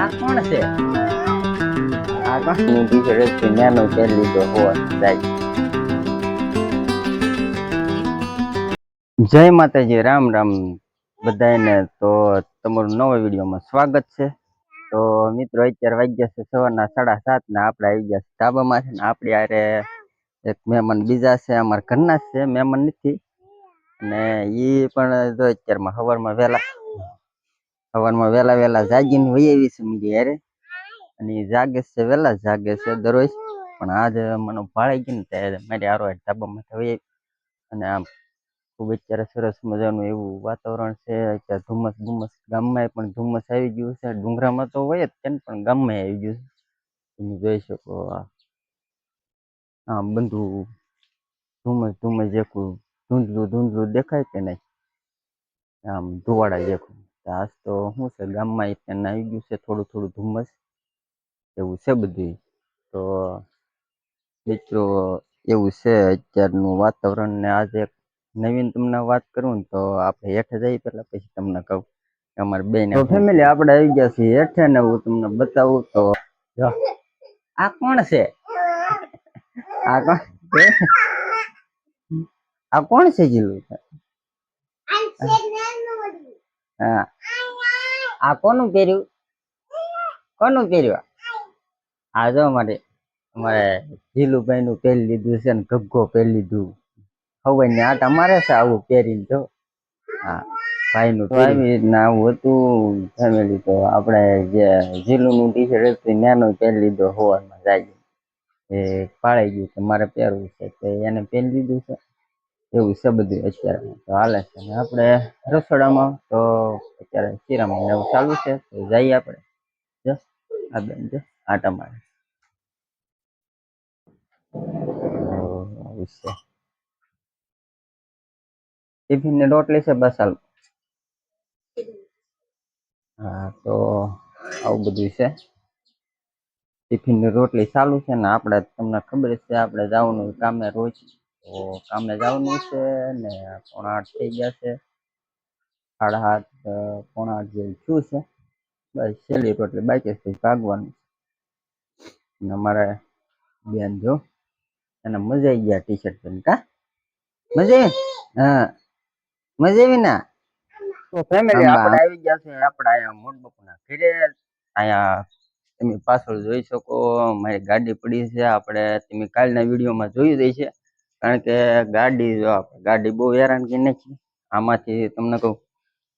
આ કોણ છે? આ કોણ હું ટીચર છું નાનો લીધો હોવા જાય. જય માતાજી, રામ રામ બધાને તો તમારું નવા વિડીયોમાં સ્વાગત છે. તો મિત્રો, અત્યારે વાગ્યા છે સવારના સાડા સાત ને આપણે આવી ગયા છે ધાબામાં છે ને આપણે યારે એક મહેમાન બીજા છે, અમારા ઘરના છે, મહેમાન નથી. અને એ પણ જો અત્યારમાં સવારમાં વહેલા સવારમાં વહેલા વહેલા જાગીને વહી એવી સમજી યારે અને જાગે છે વહેલા જાગે છે દરરોજ. પણ આજે મને ભાળી ગઈ ને ત્યારે મારી આરો ધાબામાં આવી. અને આમ ખૂબ અત્યારે સરસ મજાનું એવું વાતાવરણ છે. અત્યારે ધુમ્મસ ધુમ્મસ ગામમાં પણ ધુમ્મસ આવી ગયું છે. ડુંગરામાં તો હોય જ તેમ પણ ગામમાં આવી ગયું છે. તમે જોઈ શકો આ. આમ બધું ધુમ્મસ ધુમ્મસ જેખું ધૂંધલું ધૂંધલું દેખાય કે નહીં? આમ ધુવાડા તો આજ તો શું છે ગામમાં ત્યાં આવી ગયું છે થોડું થોડું ધુમ્મસ એવું છે બધું તો મિત્રો એવું છે અત્યારનું વાતાવરણ ને આજે નવીન તમને વાત કરું ને તો આપણે હેઠે જઈએ પેલા પછી તમને કહું. કે અમારે બે ને ફેમિલી આપણે આવી ગયા છીએ હેઠે ને હું તમને બતાવું તો આ કોણ છે? આ કોણ? આ કોણ છે જીલું હા. આ કોનું પહેર્યું? કોનું પહેર્યું? આ જો અમારે અમારે જીલુભાઈ નું પહેરી લીધું છે ને ગગ્ગો પહેરી લીધું. હવે ને આ તમારે છે આવું પહેરીને જો. હા ભાઈ નું આવી રીતના આવું હતું ફેમિલી તો આપણે જે જીલુ નું ટી શર્ટ હતું નાનો પહેરી લીધો હોવામાં જાય એ પાળી ગયું કે મારે પહેરવું છે તો એને પહેરી લીધું છે. એવું છે બધું અત્યારે. તો હાલે છે. અને આપણે રસોડામાં તો અત્યારે શીરામાં એવું ચાલુ છે. તો જઈએ આપણે. જો, આ બેન જો આટા મારે છે. ટિફિન ને રોટલી છે બસ હાલ. હા, તો આવું બધું છે. ટિફિનની રોટલી ચાલુ છે ને આપણે તમને ખબર છે, આપણે જવાનું કામે રોજ તો કામે જવાનું છે ને પોણા આઠ થઈ ગયા છે. સાડા આઠ પોણા આઠ જેવું થયું છે. બસ છેલ્લી રોટલી બાકી છે ભાગવાનું ને અમારે બેન જો એને મજા આવી ગયા ટી શર્ટ પહેરી કા? મજા હા. મજા આવી ના? તો ફેમિલી આપણે આવી ગયા છે આપણે અહીંયા મોટબાપુના ઘરે. અહીંયા તમે પાછળ જોઈ શકો મારી ગાડી પડી છે આપણે તમે કાલના વિડીયોમાં જોયું જ છે કારણ કે ગાડી જો ગાડી બહુ હેરાન કરી નાખી આમાંથી તમને કહું,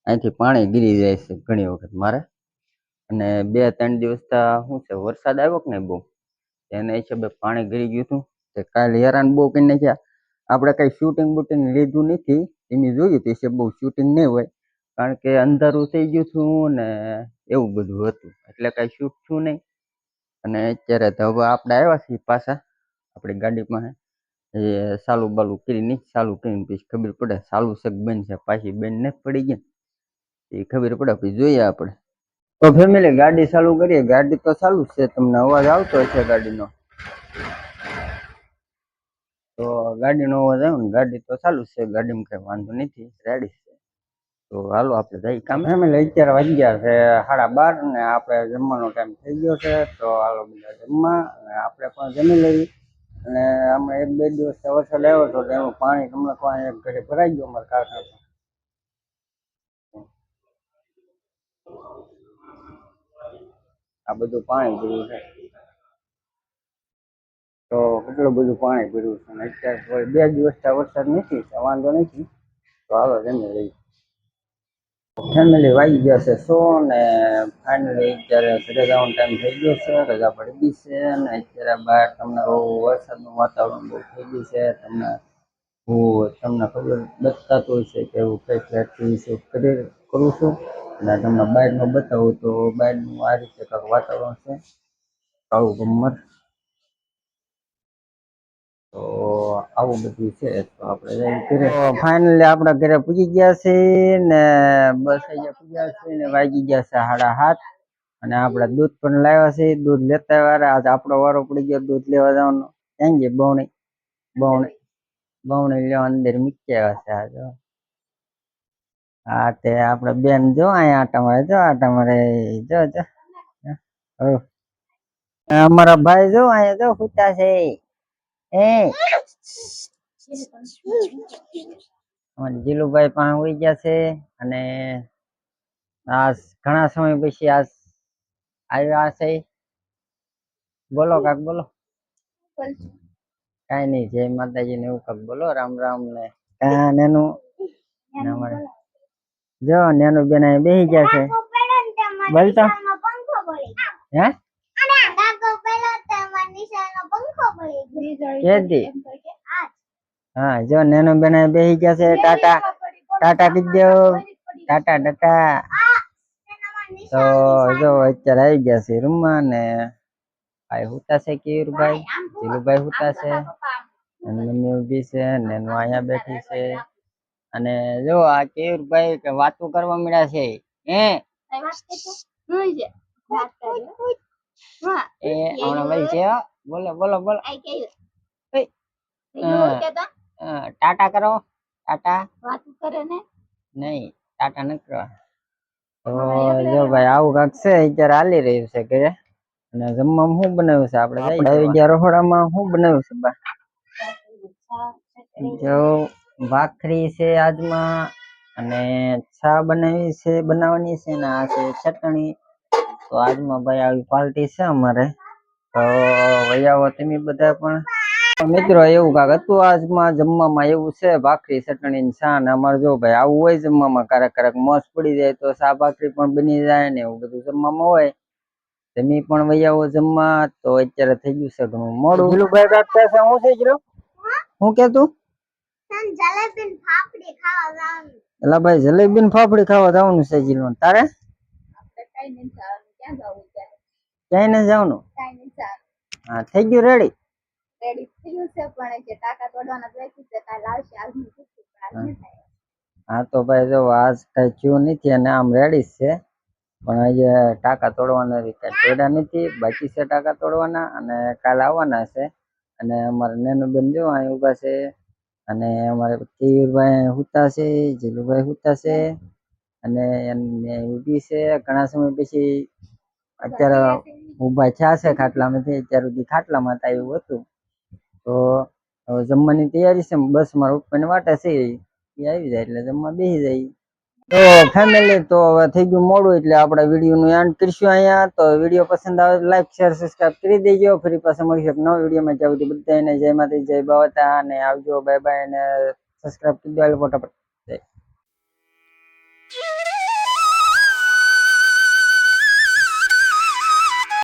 અહીંથી પાણી ગીરી જાય છે ઘણી વખત મારે. અને બે ત્રણ દિવસ શું છે, વરસાદ આવ્યો કે નહીં બહુ? એના હિસાબે પાણી ગીરી ગયું હતું. તે કાલે હેરાન બહુ કરી નાખ્યા આપણે કઈ શૂટિંગ બૂટિંગ લીધું નથી. એની જોયું તે છે બહુ શૂટિંગ નહીં હોય. કારણ કે અંધારું થઈ ગયું હતું ને એવું બધું હતું. એટલે કાંઈ શૂટ થયું નહીં. અને અત્યારે તો હવે આપણે આવ્યા છીએ પાછા. આપણી ગાડીમાં એ ચાલુ બાલુ કરી નહીં ચાલુ કરીને પછી ખબર પડે ચાલુ છે કે બંધ છે, પાછી બંધ નથી પડી ગયા એ ખબર પડે, પછી જોઈએ આપણે. તો ફેમિલી ગાડી ચાલુ કરીએ, ગાડી તો ચાલુ છે, તમને અવાજ આવતો હશે ગાડીનો. તો ગાડીનો અવાજ આવ્યો ને, ગાડી તો ચાલુ છે, ગાડીમાં કઈ વાંધો નથી રેડી છે. તો હાલો, આપણે જઈએ કામ. ફેમિલી અત્યારે વાગી ગયા છે સાડા બાર ને, આપણે જમવાનો ટાઈમ થઈ ગયો છે, તો હાલો, બધા જમવા આપણે પણ જમી લઈએ. અને આમ એક બે દિવસ વરસાદ આવ્યો તો એમાં પાણી તમને કહો એક ઘરે ભરાઈ ગયું અમારા કારખાના આ બધું પાણી ભર્યું છે. તો કેટલું બધું પાણી ભર્યું છે અને અત્યારે બે દિવસ વરસાદ નથી વાંધો નથી. તો હાલો જમી લઈએ. ફેમિલી વાગી ગયા છે સો ને ફાઇનલી અત્યારે ઘરે ટાઈમ થઈ ગયો છે. રજા પડી ગઈ છે અને અત્યારે બહાર તમને બહુ વરસાદનું વાતાવરણ બહુ થઈ ગયું છે. તમને હું તમને ખબર બતાતું છે કે હું કઈ ફ્લેટથી કરી કરું છું. અને તમને બહારનું બતાવું તો બહારનું આ રીતે કંઈક વાતાવરણ છે. કાળું ગમર તો આવું બધું છે તો આપણે ઘરે ફાઇનલી આપણા ઘરે પૂજી ગયા છે ને બસ અહીંયા પૂગ્યા છે ને વાગી ગયા છે સાડા સાત અને આપણે દૂધ પણ લાવ્યા છે. દૂધ લેતા વારે આજે આપણો વારો પડી ગયો દૂધ લેવા જવાનો. ક્યાં ગઈ બવણી? બવણી. બવણી લેવા અંદર મૂકી આવ્યા છે આજે. હા, તે આપણે બેન જો અહીંયા આટા મારે. જો આટા મારે. જો જો. અમારા ભાઈ જો અહીંયા જો ખૂટા છે. એ જીલુભાઈ પણ હોઈ ગયા છે અને આ ઘણા સમય પછી આ આવ્યા છે. બોલો કાક બોલો. કઈ નઈ જય માતાજી ને એવું કાક બોલો. રામ રામ ને. નેનું. અમારે. જો નેનું બેન અહીં બેસી ગયા છે. બોલતો. હે. કેદી? હા જો નેનો બેન બેહી ગયા છે ટાટા ટાટા કીધો ટાટા ટાટા. તો જો અત્યારે આવી ગયા છે રૂમમાં ને ભાઈ હુતા છે કેયુરભાઈ જીલુભાઈ હુતા છે. અને મમ્મી ઊભી છે ને અહીંયા બેઠી છે. અને જો આ કેયુરભાઈ કે વાતો કરવા મળ્યા છે હે? એ હમણાં ભાઈ છે બોલો બોલો બોલો. હા, ટાટા કરો ટાટા. નહીં ટાટા નથી કરવા. તો જો ભાઈ આવું કાંક છે અત્યારે હાલી રહ્યું છે કે અને જમવામાં શું બનાવ્યું છે? આપણે આપણે આવી શું બનાવ્યું છે બા? જો ભાખરી છે આજમાં અને છા બનાવી છે બનાવવાની છે ને આ છે ચટણી. તો આજમાં ભાઈ આવી પાર્ટી છે અમારે. તો વૈયાવો તમે બધા પણ. મિત્રો એવું કાક હતું આજમાં જમવામાં? એવું છે? ભાખરી ચટણી ને છા અમારે જો ભાઈ આવું હોય જમવામાં ક્યારેક ક્યારેક મોસ પડી જાય તો શા ભાખરી પણ બની જાય ને એવું બધું જમવામાં હોય. જમી પણ વૈયાઓ જમવા? તો અત્યારે થઈ ગયું છે ઘણું મોડું. જીલુભાઈ ભાઈ કહે છે? હું થઈ ગયો હું કે તું? એલા ભાઈ જલેબી ને ફાફડી ખાવા જવાનું છે જીલો તારે? ક્યાંય ન જવાનું? હા થઈ ગયું રેડી રેડી થયું છે પણ જે ટાકા તોડવાના બાકી છે કાલ આવશે આજનું પણ થાય. હા તો ભાઈ જો આજ કઈ થયું નથી અને આમ રેડી છે. પણ હજી ટાંકા તોડવાના કઈ તોડ્યા નથી. બાકી છે ટાંકા તોડવાના અને કાલ આવવાના છે. અને અમારે નેનુબેન જો અહીં ઊભા છે. અને અમારે કેયુરભાઈ હુતા છે જીલુભાઈ હુતા છે. અને ઊભી છે ઘણા સમય પછી અત્યારે ઊભા થયા છે ખાટલામાંથી અત્યાર સુધી ખાટલામાં હતા એવું હતું. તો હવે જમવાની તૈયારી છે, બસ મારા ઉપરની વાટે છે, એ આવી જાય એટલે જમવા બેસી જાય. તો ફેમિલી તો હવે થઈ ગયું મોડું એટલે આપણે વિડીયોનું એન્ડ કરીશું અહીંયા. તો વીડિયો પસંદ આવે લાઈક શેર સબસ્ક્રાઇબ કરી દેજો. ફરી પાછા મળીશું એક નવા વિડીયોમાં જ્યાં સુધી બધાને જય માતાજી, જય બાવતા અને આવજો. બાય બાય અને સબસ્ક્રાઇબ કરી દો ફટાફટ